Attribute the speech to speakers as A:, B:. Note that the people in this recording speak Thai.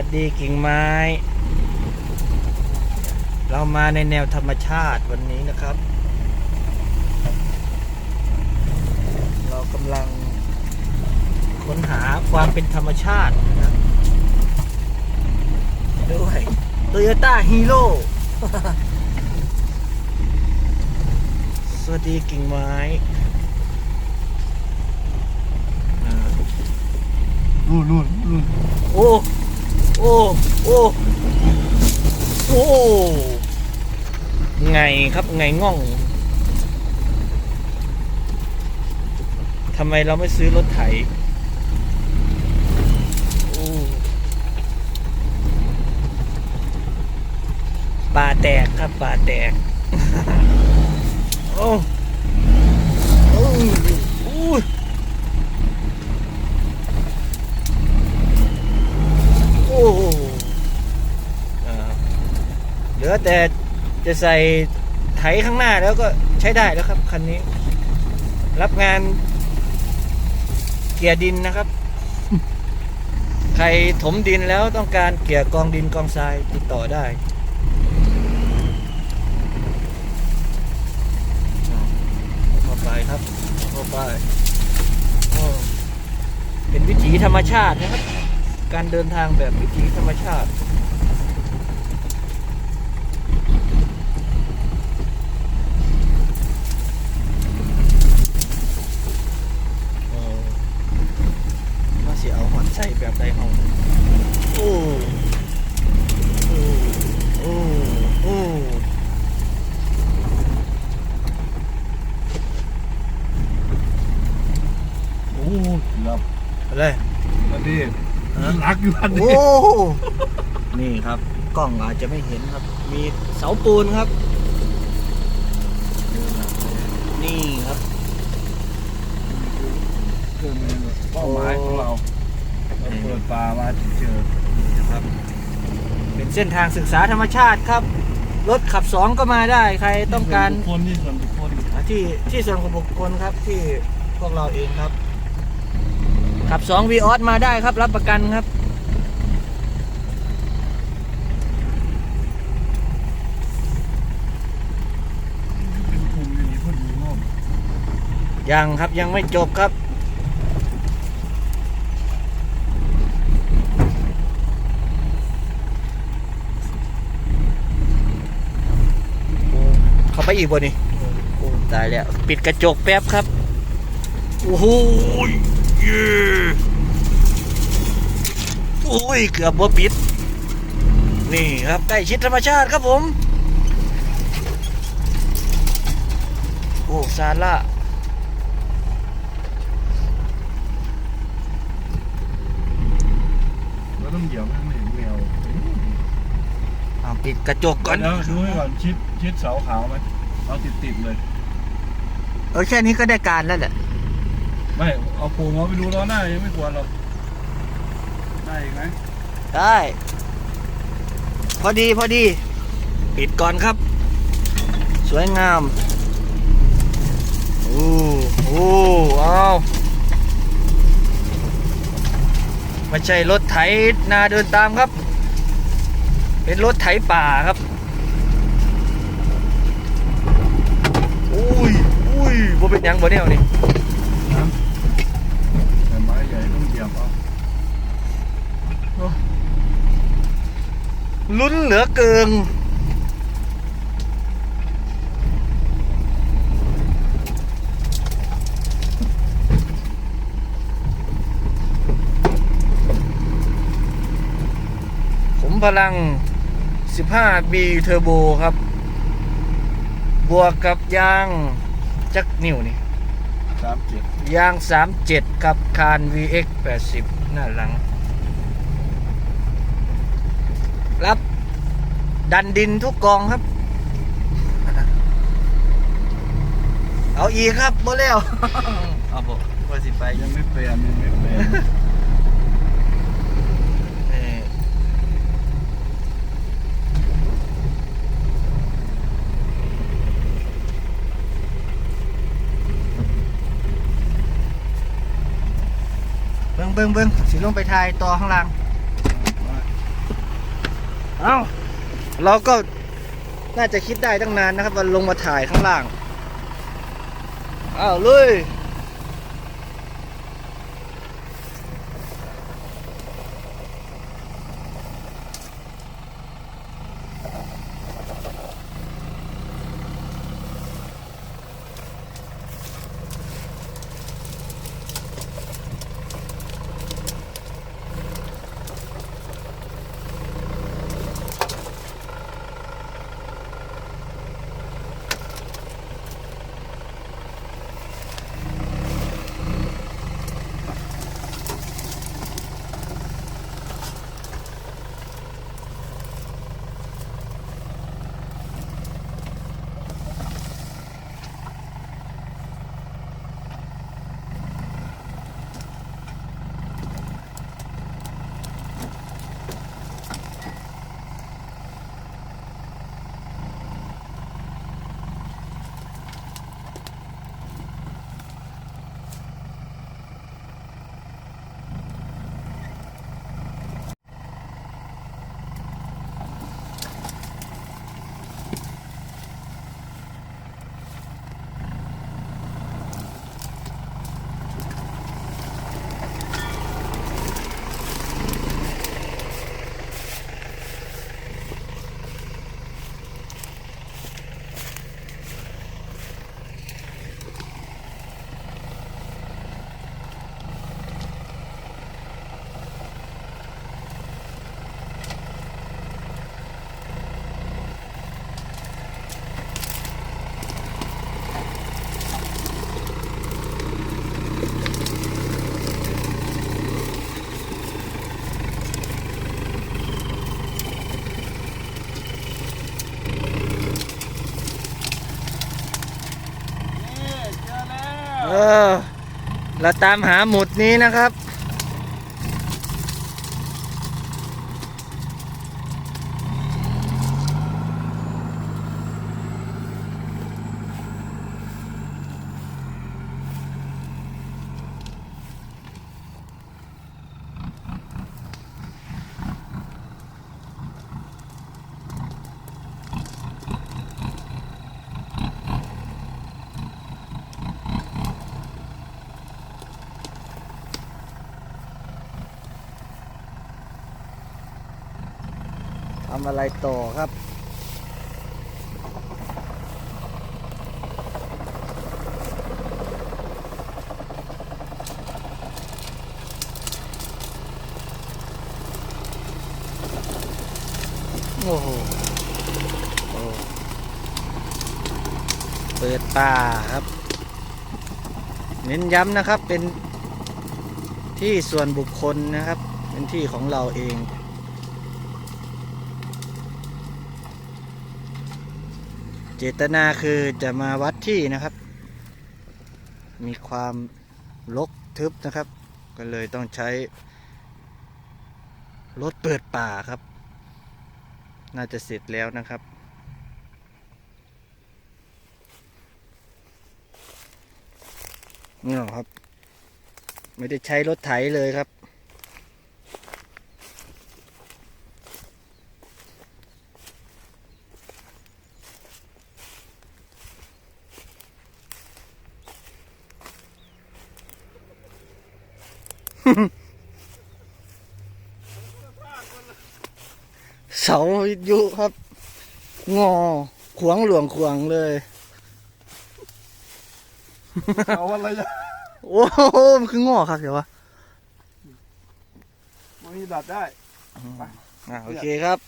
A: วัสดีกิ่งไม้ เรามาในแนวธรรมชาติวันนี้นะครับ เรากำลังค้นหาความเป็นธรรมชาตินะครับด้วยโตโยต้าฮีโร่สวัสดีกิ่งไม้อ่า
B: นู่นนู่นนู่น
A: โอ้ โอ้โอ้โอ้ไงครับไงง่องทำไมเราไม่ซื้อรถไถป่าแตกครับป่าแตก โอ้โอ้โอ้ย โอ้โหอ่าเห ลือแต่จะใส่ไถข้างหน้าแล้วก็ใช้ได้แล้วครับคันนี้ รับงานเกียร์ดินนะครับ ใครถมดินแล้วต้องการเกี่ยร์กองดินกองทรายติดต่อได้ เข้าไปครับ เข้าไป เป็นวิถีธรรมชาตินะครับ การเดินทางแบบวิถีธรรมชาติ เออว่าสิเอาหอนใส่แบบใดห้องโอ้โอ้โอ้โอ้ โอ้
B: ครับ
A: อะไร
B: อันนี้
A: ฮะ
B: รักอยู่อัน
A: โอ้
B: นี้
A: นี่ครับกล้องอาจจะไม่เห็นครับ มีเสาปูนครับ นี่ครับ
B: คือเป้าหมายของเราเราเปิดป่ามาเจอ
A: นะครับ เป็นเส้นทางศึกษาธรรมชาติครับ รถขับสองก็มาได้ใครต้องการ
B: ส่วนบุคคนที่ส่วนบุคคล
A: อ่าที่ที่ส่วนของบุคคลครับที่พวกเราเองครับ ขับสองวีออสมาได้ครับ รับประกันครับ
B: เป็นกลุ่มนี้พอดีมอบ
A: ยังครับยังไม่จบครับ เข้าไปอีกบ่นี่โอ้ตายแล้ว ปิดกระจกแป๊บครับ โอ้โห โอ้ย เกือบบ่ปิด นี่ครับใกล้ชิดธรรมชาติครับผม โอ้ซาร่า
B: เราต้องเหยียบให้ไม่เห็นแมว
A: อ่าปิดกระจกก่อน
B: เดี๋ยวดูให้ก่อนชิดชิดเสาขาวไหมเอาติดติดๆเลย
A: เออแค่นี้ก็ได้การแล้วแหละ
B: ไม่เอาปูมาไปดูล้อหน้ายังไม่ควรหรอกได้อีกไหม
A: ได้ พอดีพอดี ปิดก่อนครับ สวยงามโอ้โอ้เอาไม่ใช่รถไถนาเดินตามครับ เป็นรถไถป่าครับอุ้ยอุ้ยบ่เป็นยังบ่เนี่ยนี่
B: น้ำแต่ไม้ใหญ่ต้องเหยียบเอา
A: ลุ้นเหลือเกินผมพลัง 15B เทอร์โบครับ บวกกับยาง จักนิ้วนี่
B: สามเจ็ด
A: ยาง 37 กับคาน VX 80 หน้าหลัง รับ ดันดินทุกกองครับ เอาอีกครับบ่แล้วเอาบ่ว่าสิไป
B: ยังไม่เปลี่ยนยังไม่เปลี่ยน
A: เบิ่งเบิ่งเบิ่งสิลงไปทายต่อข้างล่าง เอ้า เราก็น่าจะคิดได้ตั้งนานนะครับว่าลงมาถ่ายข้างล่าง อ้าวลุย
B: เรา
A: ตามหาหมุดนี้นะครับ ทำอะไรต่อครับ โอ้โหเปิดป่าครับ เน้นย้ำนะครับเป็นที่ส่วนบุคคลนะครับ เป็นที่ของเราเอง เจตนาคือจะมาวัดที่นะครับ มีความลกทึบนะครับ ก็เลยต้องใช้รถเปิดป่าครับ น่าจะเสร็จแล้วนะครับ นี่หรอครับ ไม่ได้ใช้รถไถเลยครับ เสาวิทยุครับ งอ ขวางหลวงขวางเลย
B: เอาอะไรอะ
A: โอ้โหมันคืองอครับเดี๋ยววะ
B: มันมีดัดได้
A: อ่าโอเคครับ